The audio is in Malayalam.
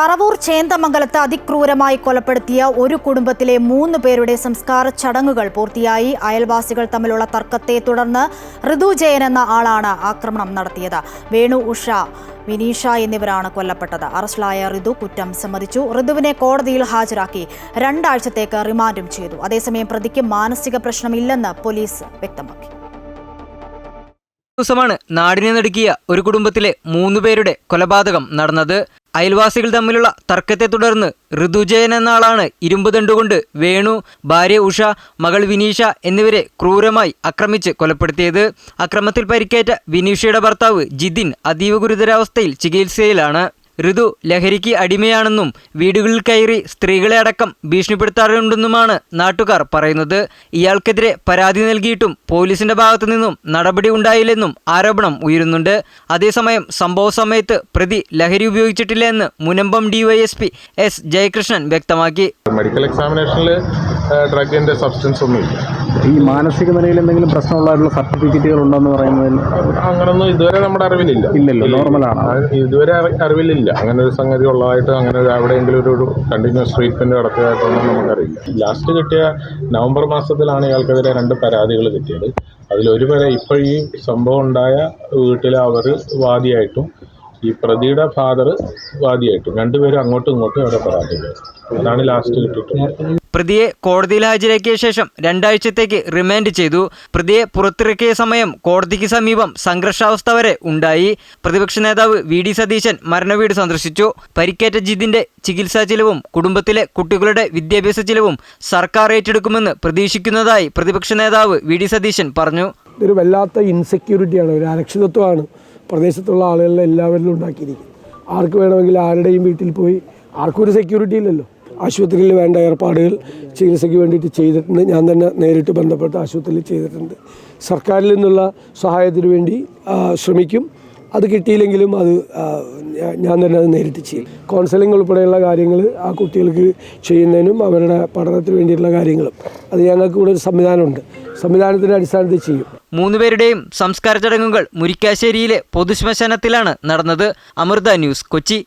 പറവൂർ ചേന്തമംഗലത്ത് അതിക്രൂരമായി കൊലപ്പെടുത്തിയ ഒരു കുടുംബത്തിലെ മൂന്ന് പേരുടെ സംസ്കാര ചടങ്ങുകൾ പൂർത്തിയായി. അയൽവാസികൾ തമ്മിലുള്ള തർക്കത്തെ തുടർന്ന് ഋതു ജയൻ എന്ന ആളാണ് ആക്രമണം നടത്തിയത്. വേണു ഉഷ വിനീഷ എന്നിവരാണ് കൊല്ലപ്പെട്ടത്. അറസ്റ്റിലായ ഋതു കുറ്റം സമ്മതിച്ചു. ഋതുവിനെ കോടതിയിൽ ഹാജരാക്കി രണ്ടാഴ്ചത്തേക്ക് റിമാൻഡും ചെയ്തു. അതേസമയം പ്രതിക്ക് മാനസിക പ്രശ്നമില്ലെന്ന് പോലീസ് വ്യക്തമാക്കി. ദിവസമാണ് നാടിനെ നടുക്കിയ ഒരു കുടുംബത്തിലെ മൂന്നുപേരുടെ കൊലപാതകം നടന്നത്. അയൽവാസികൾ തമ്മിലുള്ള തർക്കത്തെ തുടർന്ന് ഋതുജയൻ എന്ന ആളാണ് ഇരുമ്പ് വേണു ഭാര്യ ഉഷ മകൾ വിനീഷ എന്നിവരെ ക്രൂരമായി ആക്രമിച്ച് കൊലപ്പെടുത്തിയത്. അക്രമത്തിൽ പരിക്കേറ്റ വിനീഷയുടെ ഭർത്താവ് ജിതിൻ അതീവ ഗുരുതരാവസ്ഥയിൽ ചികിത്സയിലാണ്. ഋതു ലഹരിക്ക് അടിമയാണെന്നും വീടുകളിൽ കയറി സ്ത്രീകളെ അടക്കം ഭീഷണിപ്പെടുത്താറുണ്ടെന്നുമാണ് നാട്ടുകാർ പറയുന്നത്. ഇയാൾക്കെതിരെ പരാതി നൽകിയിട്ടും പോലീസിന്റെ ഭാഗത്തു നിന്നും നടപടി ഉണ്ടായില്ലെന്നും ആരോപണം ഉയരുന്നുണ്ട്. അതേസമയം സംഭവ സമയത്ത് പ്രതി ലഹരി ഉപയോഗിച്ചിട്ടില്ല എന്ന് മുനമ്പം ഡിവൈഎസ്പി എസ് ജയകൃഷ്ണൻ വ്യക്തമാക്കി. മെഡിക്കൽ എക്സാമിനേഷനിൽ ഡ്രഗിന്റെ സബ്സ്റ്റൻസ് ഒന്നുമില്ല ഈ മാനസിക നിലയിൽ എന്തെങ്കിലും പ്രശ്നമുള്ളതായിട്ടുള്ള സർട്ടിഫിക്കറ്റുകൾ ഉണ്ടെന്ന് പറയുന്നതിൽ അങ്ങനൊന്നും ഇതുവരെ നമ്മുടെ അറിവിലില്ല. ഇല്ലല്ലോ, നോർമലാണ്. ഇതുവരെ അറിവിലില്ല. അങ്ങനെ ഒരു സംഗതി ഉള്ളതായിട്ട് അങ്ങനെ എവിടെയെങ്കിലും ഒരു കണ്ടിന്യൂസ് ട്രീറ്റ്മെന്റ് നടത്തിയതായിട്ടൊന്നും നമുക്കറിയില്ല. ലാസ്റ്റ് കിട്ടിയ നവംബർ മാസത്തിലാണ് ഇയാൾക്കെതിരെ രണ്ട് പരാതികൾ കിട്ടിയത്. അതിലൊരു പേരെ ഇപ്പോൾ ഈ സംഭവം ഉണ്ടായ വീട്ടിൽ അവർ വാദിയായിട്ടും ഈ പ്രതിയുടെ ഫാദർ വാദിയായിട്ടും. രണ്ടുപേരും അങ്ങോട്ടും ഇങ്ങോട്ടും അവിടെ പരാതികൾ അതാണ് ലാസ്റ്റ് കിട്ടിയിട്ടുള്ളത്. പ്രതിയെ കോടതിയിൽ ഹാജരാക്കിയ ശേഷം രണ്ടാഴ്ചത്തേക്ക് റിമാൻഡ് ചെയ്തു. പ്രതിയെ പുറത്തിറക്കിയ സമയം കോടതിക്ക് സമീപം സംഘർഷാവസ്ഥ വരെ ഉണ്ടായി. പ്രതിപക്ഷ നേതാവ് വി ഡി സതീശൻ മരണവീട് സന്ദർശിച്ചു. പരിക്കേറ്റ ജിതിന്റെ ചികിത്സാ ചിലവും കുടുംബത്തിലെ കുട്ടികളുടെ വിദ്യാഭ്യാസ ചിലവും സർക്കാർ ഏറ്റെടുക്കുമെന്ന് പ്രതീക്ഷിക്കുന്നതായി പ്രതിപക്ഷ നേതാവ് വി ഡി സതീശൻ പറഞ്ഞു. ഇതൊരു വല്ലാത്ത ഇൻസെക്യൂരിറ്റിയാണ് ഒരു അരക്ഷിതത്വമാണ് പ്രദേശത്തുള്ള ആളുകളിലെ എല്ലാവരിലും ഉണ്ടാക്കിയിരിക്കുന്നത്. ആർക്ക് വേണമെങ്കിൽ ആരുടെയും വീട്ടിൽ പോയി ആർക്കും ഒരു സെക്യൂരിറ്റി ഇല്ലല്ലോ. ആശുപത്രിയിൽ വേണ്ട ഏർപ്പാടുകൾ ചികിത്സയ്ക്ക് വേണ്ടിയിട്ട് ചെയ്തിട്ടുണ്ട്. ഞാൻ തന്നെ നേരിട്ട് ബന്ധപ്പെട്ട് ആശുപത്രിയിൽ ചെയ്തിട്ടുണ്ട്. സർക്കാരിൽ നിന്നുള്ള സഹായത്തിന് വേണ്ടി ശ്രമിക്കും. അത് കിട്ടിയില്ലെങ്കിലും അത് ഞാൻ തന്നെ അത് നേരിട്ട് ചെയ്യും. കൗൺസിലിംഗ് ഉൾപ്പെടെയുള്ള കാര്യങ്ങൾ ആ കുട്ടികൾക്ക് ചെയ്യുന്നതിനും അവരുടെ പഠനത്തിന് വേണ്ടിയിട്ടുള്ള കാര്യങ്ങളും. അത് ഞങ്ങൾക്ക് ഇവിടെ ഒരു സംവിധാനമുണ്ട്. സംവിധാനത്തിന്റെ അടിസ്ഥാനത്തിൽ ചെയ്യും. മൂന്നുപേരുടെയും സംസ്കാര ചടങ്ങുകൾ മുരിക്കാശ്ശേരിയിലെ പൊതുശ്മശാനത്തിലാണ് നടന്നത്. അമൃത ന്യൂസ് കൊച്ചി.